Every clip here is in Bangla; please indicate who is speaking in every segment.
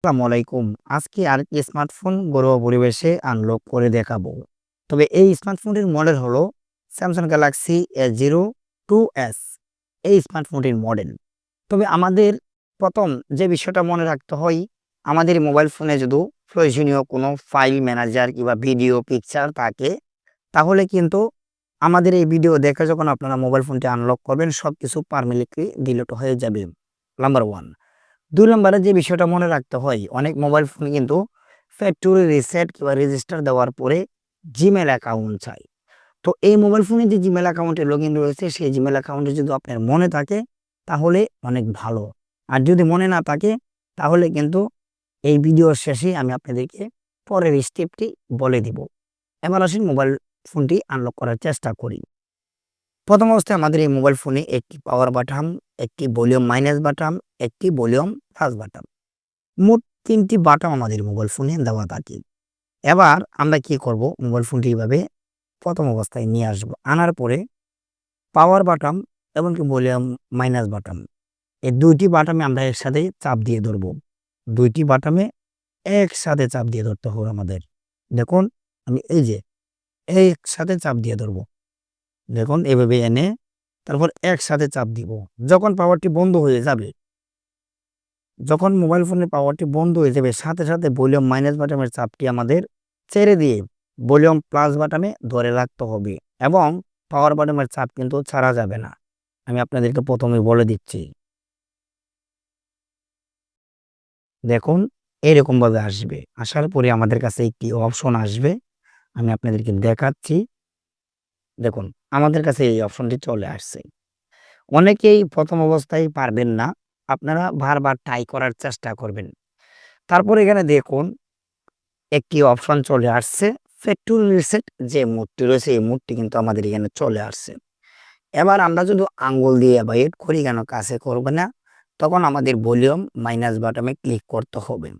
Speaker 1: আসসালামু আলাইকুম। আজকে আরেকটি স্মার্টফোন ঘরোয়া পরিবেশে আনলক করে দেখাবো। তবে এই স্মার্টফোনটির মডেল হলো Samsung Galaxy S zero two S এই স্মার্টফোনটির মডেল তবে আমাদের প্রথম যে বিষয়টা মনে রাখতে হয়, আমাদের মোবাইল ফোনে যদি প্রয়োজনীয় কোনো ফাইল ম্যানেজার কিংবা ভিডিও পিকচার থাকে, তাহলে কিন্তু আমাদের এই ভিডিও দেখে যখন আপনারা মোবাইল ফোনটি আনলক করবেন সব কিছু পারমিলিটলি ডিলিট হয়ে যাবে। নাম্বার ওয়ান দুই নম্বরে যে বিষয়টা মনে রাখতে হয়, অনেক মোবাইল ফোন কিন্তু ফ্যাক্টরি রিসেট কিংবা রেজিস্টার দেওয়ার পরে জিমেল অ্যাকাউন্ট চাই। তো এই মোবাইল ফোনে যে জিমেল অ্যাকাউন্টে লগ ইন রয়েছে, সেই জিমেল অ্যাকাউন্টে যদি আপনার মনে থাকে, তাহলে অনেক ভালো। আর যদি মনে না থাকে, তাহলে কিন্তু এই ভিডিওর শেষে আমি আপনাদেরকে পরের স্টেপটি বলে দিব। এবার আসুন মোবাইল ফোনটি আনলক করার চেষ্টা করি। প্রথম অবস্থায় আমাদের এই মোবাইল ফোনে একটি পাওয়ার বাটাম একটি ভলিউম মাইনাস বাটাম একটি ভলিউম প্লাস বাটাম মোট তিনটি বাটাম আমাদের মোবাইল ফোনে দেওয়া থাকে। এবার আমরা কি করব? মোবাইল ফোনটি এইভাবে প্রথম অবস্থায় নিয়ে আসব। আনার পরে পাওয়ার বাটাম এবং কি ভলিউম মাইনাস বাটাম এই দুইটি বাটামে আমরা একসাথে চাপ দিয়ে ধরব। দুইটি বাটামে একসাথে চাপ দিয়ে ধরতে হবে আমাদের। দেখুন, আমি এই যে একসাথে চাপ দিয়ে ধরবো। দেখুন এভাবে এনে তারপর একসাথে চাপ দিব। যখন পাওয়ারটি বন্ধ হয়ে যাবে যখন মোবাইল ফোনের পাওয়ারটি বন্ধ হয়ে যাবে, সাথে সাথে ভলিউম মাইনাস বাটনের চাপটি আমাদের ছেড়ে দিয়ে ভলিউম প্লাস বাটনে ধরে রাখতে হবে এবং পাওয়ার বাটনের চাপ কিন্তু ছাড়া যাবে না। আমি আপনাদেরকে প্রথমে বলে দিচ্ছি। দেখুন, এরকমভাবে আসবে। আসার পরে আমাদের কাছে একটি অপশন আসবে। আমি আপনাদেরকে দেখাচ্ছি। দেখুন, আমাদের কাছে এই অপশনটি চলে আসছে। অনেকেই প্রথম অবস্থায় পারবেন না। আপনারা বারবার ট্রাই করার চেষ্টা করবেন। তারপর এখানে দেখুন, একটি অপশন চলে আসছে ফ্যাক্টরি রিসেট যে মুডটি রয়েছে, এই মুডটি কিন্তু আমাদের এখানে চলে আসছে। এবার আমরা যদি আঙ্গুল দিয়ে অ্যাভয়েড করি, কেন কাছে করবে না, তখন আমাদের ভলিউম মাইনাস বাটমে ক্লিক করতে হবে।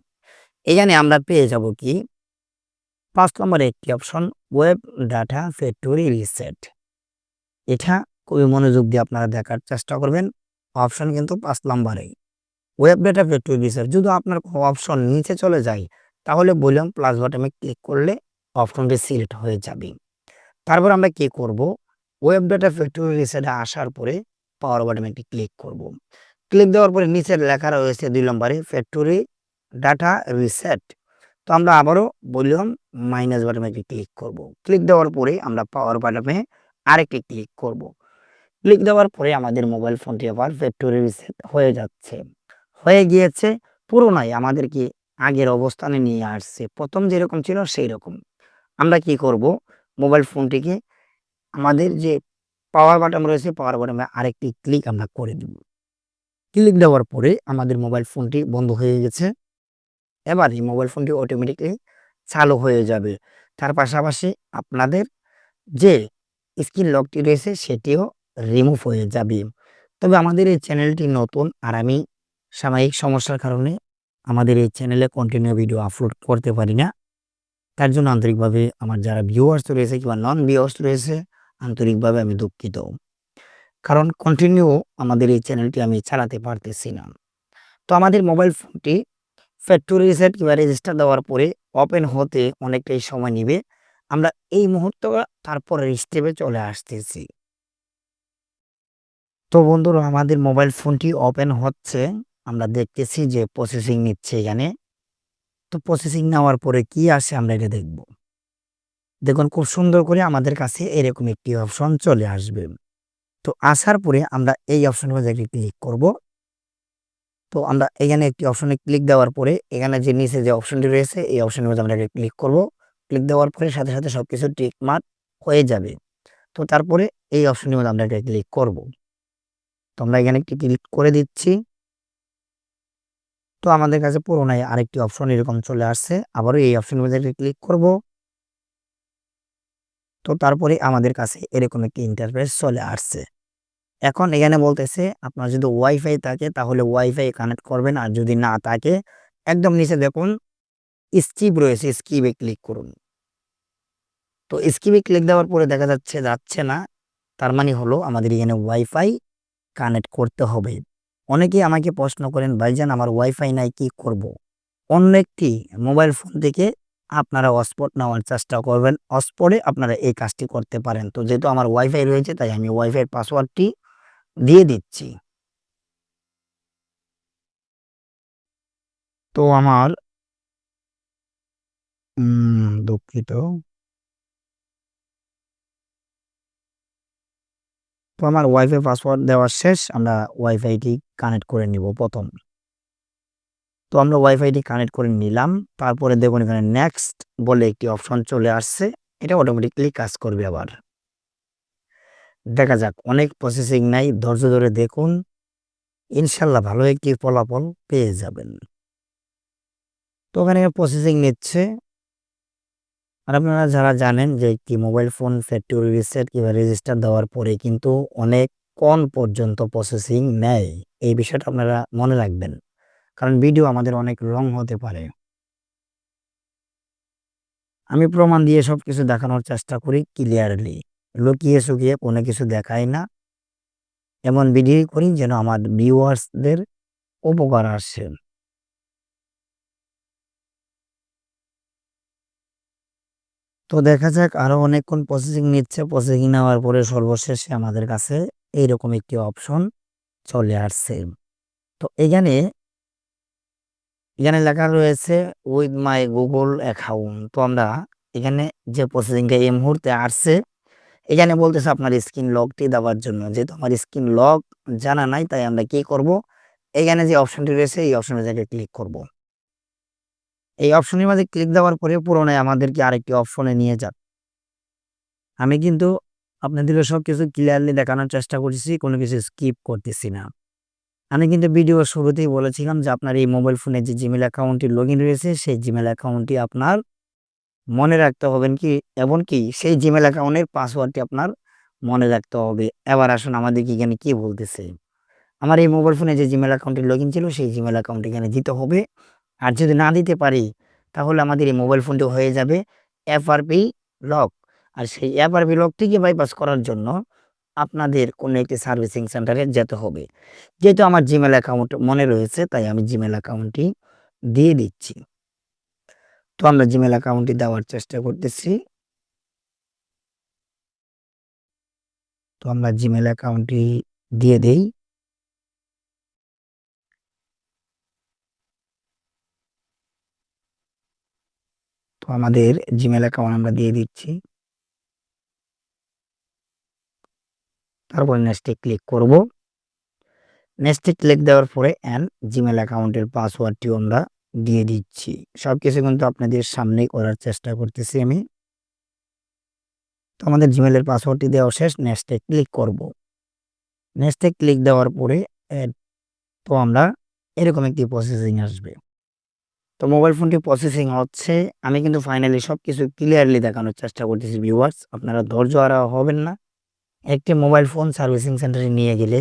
Speaker 1: এখানে আমরা পেয়ে যাব কি? পাঁচ নম্বরে একটি option web data factory reset এটা খুবই মনোযোগ দিয়ে আপনারা দেখার চেষ্টা করবেন। অপশন কিন্তু পাঁচ নম্বরে ওয়েব ডাটা ফ্যাক্টরি রিসেট যদি আপনার অপশন নিচে চলে যায়, তাহলে বললাম প্লাস বাটনে ক্লিক করলে অপশনটি সিলেক্ট হয়ে যাবে। তারপর আমরা কি করব? ওয়েব ডাটা ফ্যাক্টরি রিসেটে আসার পরে পাওয়ার বাটনে একটি ক্লিক করব। ক্লিক দেওয়ার পরে নিচের লেখা রয়েছে দুই নম্বরে ফ্যাক্টরি ডাটা রিসেট তো আমরা আবারও ভলিউম মাইনাস বাটনে ক্লিক করব। ক্লিক দেওয়ার পরে আমরা পাওয়ার বাটনে আরেকটি ক্লিক করব। ক্লিক দেওয়ার পরে আমাদের মোবাইল ফোনটি আবার ফ্যাক্টরি রিসেট হয়ে যাচ্ছে। হয়ে গিয়েছে, পুরোনাই আমাদেরকে আগের অবস্থানে নিয়ে আসছে। প্রথম যেরকম ছিল সেই রকম আমরা কি করব? মোবাইল ফোনটিকে আমাদের যে পাওয়ার বাটন রয়েছে পাওয়ার বাটনে আরেকটি ক্লিক আমরা করে দেব। ক্লিক দেওয়ার পরে আমাদের মোবাইল ফোনটি বন্ধ হয়ে গেছে। এবার এই মোবাইল ফোনটি অটোমেটিকলি চালু হয়ে যাবে। তার পাশাপাশি আপনাদের যে স্ক্রিন লকটি রয়েছে, সেটিও রিমুভ হয়ে যাবে। তবে আমাদের এই চ্যানেলটি নতুন আর আমি সাময়িক সমস্যার কারণে আমাদের এই চ্যানেলে কন্টিনিউ ভিডিও আপলোড করতে পারি না। তার জন্য আন্তরিকভাবে আমার যারা ভিউয়ার্স রয়েছে কিংবা নন ভিউয়ার্স রয়েছে, আন্তরিকভাবে আমি দুঃখিত। কারণ কন্টিনিউ আমাদের এই চ্যানেলটি আমি চালাতে পারতেছি না। তো আমাদের মোবাইল ফোনটি ফ্যাক্টরি রিসেট কিংবা রেজিস্টার দেওয়ার পরে ওপেন হতে অনেকটাই সময় নিবে। আমরা এই মুহূর্তে তারপরের স্টেপে চলে আসতেছি। তো বন্ধুরা, আমাদের মোবাইল ফোনটি ওপেন হচ্ছে। আমরা দেখতেছি যে প্রসেসিং নিচ্ছে এখানে। তো প্রসেসিং নেওয়ার পরে কি আসে আমরা এটা দেখব। দেখুন, খুব সুন্দর করে আমাদের কাছে এরকম একটি অপশন চলে আসবে। তো আসার পরে আমরা এই অপশনের মধ্যে একটি ক্লিক করব। তো আমরা এখানে একটি অপশনে ক্লিক দেওয়ার পরে এখানে যে নিচে যে অপশনটি রয়েছে, এই অপশনের মধ্যে আমরা ক্লিক করব। ক্লিক দেওয়ার পরে সাথে সাথে সব কিছু টিক মার্ক হয়ে যাবে। তো তারপরে এই অপশনের মধ্যে আমরা ক্লিক করব। তো আমরা এখানে একটি ক্লিক করে দিচ্ছি। তো আমাদের কাছে পুরোনায় আরেকটি অপশন এরকম চলে আসছে। আবারও এই অপশনের মধ্যে ক্লিক করব। তো তারপরে আমাদের কাছে এরকম একটি ইন্টারফেস চলে আসছে। এখন এখানে বলতেছে, আপনার যদি ওয়াইফাই থাকে তাহলে ওয়াইফাই কানেক্ট করবেন আর যদি না থাকে, একদম নিচে দেখুন স্কিপ রয়েছে স্কিপে ক্লিক করুন। তো স্কিপে ক্লিক দেওয়ার পরে দেখা যাচ্ছে যাচ্ছে না। তার মানে হলো আমাদের এখানে ওয়াইফাই কানেক্ট করতে হবে। অনেকেই আমাকে প্রশ্ন করেন ভাইজান আমার ওয়াইফাই নাই, কি করব। অন্য একটি মোবাইল ফোন থেকে আপনারা হটস্পট নেওয়ার চেষ্টা করবেন। হটস্পটে আপনারা এই কাজটি করতে পারেন। তো যেহেতু আমার ওয়াইফাই রয়েছে, তাই আমি ওয়াইফাই পাসওয়ার্ডটি দিয়ে দিচ্ছি। তো আমার দুঃখিত। তো আমার ওয়াইফাই পাসওয়ার্ড দেওয়া শেষ, আমরা ওয়াইফাইটি কানেক্ট করে নিব প্রথম। তো আমরা ওয়াইফাইটি কানেক্ট করে নিলাম, তারপরে দেখুন এখানে নেক্সট বলে একটি অপশন চলে আসছে, এটা অটোমেটিকলি কাজ করবে আবার। দেখা যাক, অনেক প্রসেসিং নাই, ধৈর্য ধরে দেখুন, ইনশাল্লাহ ভালো একটি ফলাফল পেয়ে যাবেন। তো ওখানে প্রসেসিং নিচ্ছে। আর আপনারা যারা জানেন যে একটি মোবাইল ফোন ফ্যাক্টরি রিসেট কিংবা রেজিস্টার দেওয়ার পরে কিন্তু অনেক কম পর্যন্ত প্রসেসিং নেয়। এই বিষয়টা আপনারা মনে রাখবেন, কারণ ভিডিও আমাদের অনেক রং হতে পারে। আমি প্রমাণ দিয়ে সব কিছু দেখানোর চেষ্টা করি ক্লিয়ারলি লুকিয়ে শুকিয়ে কোনো কিছু দেখাই না। এমন ভিডিও করি যেন আমার ভিউয়ার্সদের উপকার আসে। তো দেখা যাক আরও অনেকক্ষণ প্রসেসিং নিচ্ছে প্রসেসিং নেওয়ার পরে সর্বশেষে আমাদের কাছে এইরকম একটি অপশন চলে আসছে। তো এখানে এখানে লেখা রয়েছে উইথ মাই গুগল অ্যাকাউন্ট তো আমরা এখানে যে প্রসেসিংটা এই মুহূর্তে আসছে, এখানে বলতেছে আপনার স্ক্রিন লকটি দেওয়ার জন্য। যেহেতু আমার স্ক্রিন লক জানা নাই, তাই আমরা কি করব? এখানে যে অপশনটি রয়েছে, এই অপশনের জায়গায় ক্লিক করব। এই অপশনের মাঝে ক্লিক দেওয়ার পরে পুরোনায় আমাদেরকে আরেকটি অপশনে নিয়ে যান আমি কিন্তু আপনাদের সব কিছু ক্লিয়ারলি দেখানোর চেষ্টা করছি কোনো কিছু স্কিপ করতেছি না। আমি কিন্তু ভিডিও শুরুতেই বলেছিলাম যে আপনার এই মোবাইল ফোনে যে জিমেল অ্যাকাউন্টটি লগ রয়েছে, সেই জিমেল অ্যাকাউন্টটি আপনার মনে রাখতে হবেন কি, এমনকি সেই জিমেল অ্যাকাউন্টের পাসওয়ার্ডটি আপনার মনে রাখতে হবে। এবার আসুন আমাদেরকে এখানে কি বলতেছে। আমার এই মোবাইল ফোনে যে জিমেল অ্যাকাউন্টটি লগ ছিল, সেই জিমেল অ্যাকাউন্ট এখানে দিতে হবে। আর যদি না দিতে পারি, তাহলে আমাদের এই মোবাইল ফোনটি হয়ে যাবে এফআরপি লক আর সেই এফআরপি লকটিকে বাইপাস করার জন্য আপনাদের কোনো একটি সার্ভিসিং সেন্টারে যেতে হবে। যেহেতু আমার জিমেল অ্যাকাউন্ট মনে রয়েছে, তাই আমি জিমেল অ্যাকাউন্টটি দিয়ে দিচ্ছি। তো আমরা জিমেল অ্যাকাউন্টটি দেওয়ার চেষ্টা করতেছি। তো আমরা জিমেল অ্যাকাউন্টটি দিয়ে দেই। তো আমাদের জিমেল অ্যাকাউন্ট আমরা দিয়ে দিচ্ছি। তারপর নেক্সটে ক্লিক করব। নেক্সটে ক্লিক দেওয়ার পরে অ্যান্ড জিমেল অ্যাকাউন্টের পাসওয়ার্ডটিও আমরা দিয়ে দিচ্ছি। সব কিছু কিন্তু আপনাদের সামনেই করার চেষ্টা করতেছি আমি। তো আমাদের জিমেলের পাসওয়ার্ডটি দেওয়া শেষ নেক্সটে ক্লিক করব। নেক্সটে ক্লিক দেওয়ার পরে তো আমরা এরকম একটি প্রসেসিং আসবে। তো মোবাইল ফোনটি প্রসেসিং হচ্ছে। আমি কিন্তু ফাইনালি সব কিছু ক্লিয়ারলি দেখানোর চেষ্টা করতেছি ভিউয়ার্স আপনারা ধৈর্য আর হবেন না। একটি মোবাইল ফোন সার্ভিসিং সেন্টারে নিয়ে গেলে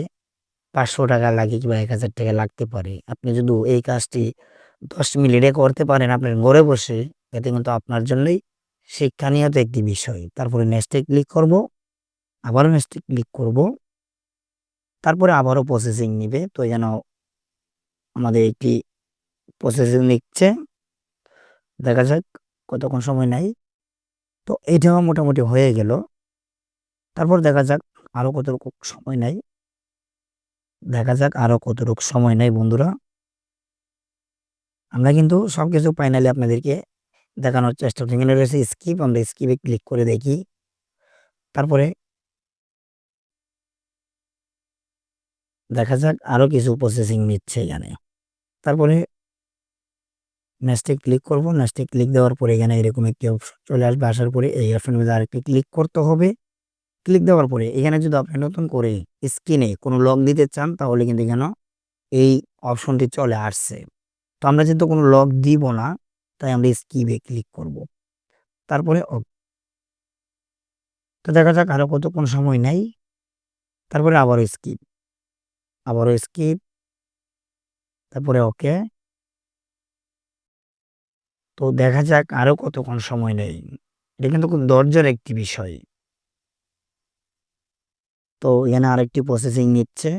Speaker 1: পাঁচশো টাকা লাগে কিংবা এক হাজার টাকা লাগতে পারে। আপনি যদি এই কাজটি দশ মিনিটে করতে পারেন আপনার ঘরে বসে, এতে কিন্তু আপনার জন্যই শিক্ষানীয়ত একটি বিষয়। তারপরে নেক্সটে ক্লিক করব, আবারও নেক্সটে ক্লিক করব। তারপরে আবারও প্রসেসিং নিবে। তো যেন আমাদের একটি প্রসেসিং নিচ্ছে দেখা যাক কতক্ষণ সময় নেয়। তো এইটাও মোটামুটি হয়ে গেল। তারপর দেখা যাক আরও কতটুকু সময় নেয়। দেখা যাক আরও কতটুকু সময় নেয় বন্ধুরা। আমরা কিন্তু সব কিছু ফাইনালি আপনাদেরকে দেখানোর চেষ্টা করছি। এখানে রয়েছে স্কিপ আমরা স্কিপে ক্লিক করে দেখি। তারপরে দেখা যাক আরও কিছু প্রসেসিং নিচ্ছে এখানে। তারপরে নেক্সটে ক্লিক করব। নেক্সটে ক্লিক দেওয়ার পরে এখানে এরকম একটি অপশন চলে আসবে। আসার পরে এই অপশনের মধ্যে আরেকটি ক্লিক করতে হবে। ক্লিক দেওয়ার পরে এখানে যদি আপনি নতুন করে স্ক্রিনে কোনো লক দিতে চান, তাহলে কিন্তু এখানে এই অপশনটি চলে আসছে। তো আমরা যেহেতু কোনো লক দিব না, তাই আমরা স্কিপে ক্লিক করব। তারপরে তো দেখা যাক আরও কতক্ষণ সময় নেই। তারপরে আবারও স্কিপ আবারও স্কিপ তারপরে ওকে তো দেখা যাক আরও কতক্ষণ সময় নেই। এটা কিন্তু খুব ধৈর্যের একটি বিষয়। তো এখানে আরেকটি প্রসেসিং নিচ্ছে।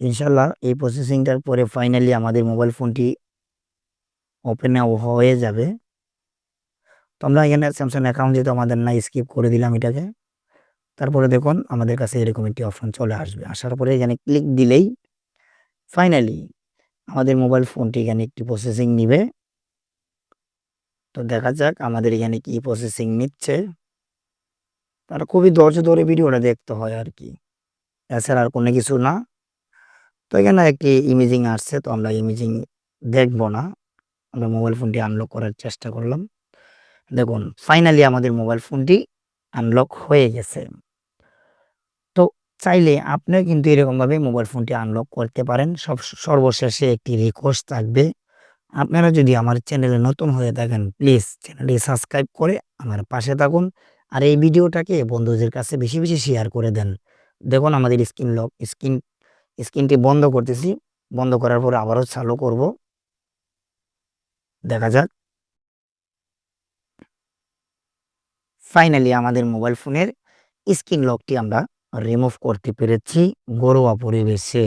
Speaker 1: ইনশাল্লাহ এই প্রসেসিংটার পরে ফাইনালি আমাদের মোবাইল ফোনটি ওপেন হয়ে যাবে। তো আমরা এখানে স্যামসাং অ্যাকাউন্ট যেহেতু আমাদের না স্কিপ করে দিলাম এটাকে। তারপরে দেখুন আমাদের কাছে এরকম একটি অপশন চলে আসবে। আসার পরে এখানে ক্লিক দিলেই ফাইনালি আমাদের মোবাইল ফোনটি এখানে একটি প্রসেসিং নিবে। তো দেখা যাক আমাদের এখানে কি প্রসেসিং নিচ্ছে। তার খুবই ধৈর্য ধরে ভিডিওটা দেখতে হয় আর কি। এছাড়া আর কোনো কিছু না। তো এখানে একটি ইমেজিং আসছে, তো আমরা ইমেজিং দেখব না। আমরা মোবাইল ফোনটি আনলক করার চেষ্টা করলাম। দেখুন ফাইনালি আমাদের মোবাইল ফোনটি আনলক হয়ে গেছে। চাইলে আপনিও কিন্তু এরকমভাবে মোবাইল ফোনটি আনলক করতে পারেন। সব, সর্বশেষে একটি রিকোয়েস্ট থাকবে। আপনারা যদি আমার চ্যানেলে নতুন হয়ে থাকেন প্লিজ চ্যানেলটি সাবস্ক্রাইব করে আমার পাশে থাকুন। আর এই ভিডিওটাকে বন্ধুদের কাছে বেশি বেশি শেয়ার করে দেন। দেখুন, আমাদের স্ক্রিন লক স্ক্রিন স্ক্রিনটি বন্ধ করতেছি। বন্ধ করার পর আবারও চালু করব। দেখা যাক। ফাইনালি আমাদের মোবাইল ফোনের স্ক্রিন লকটি আমরা রিমুভ করতে পেরেছি ঘরোয়া পরিবেশে।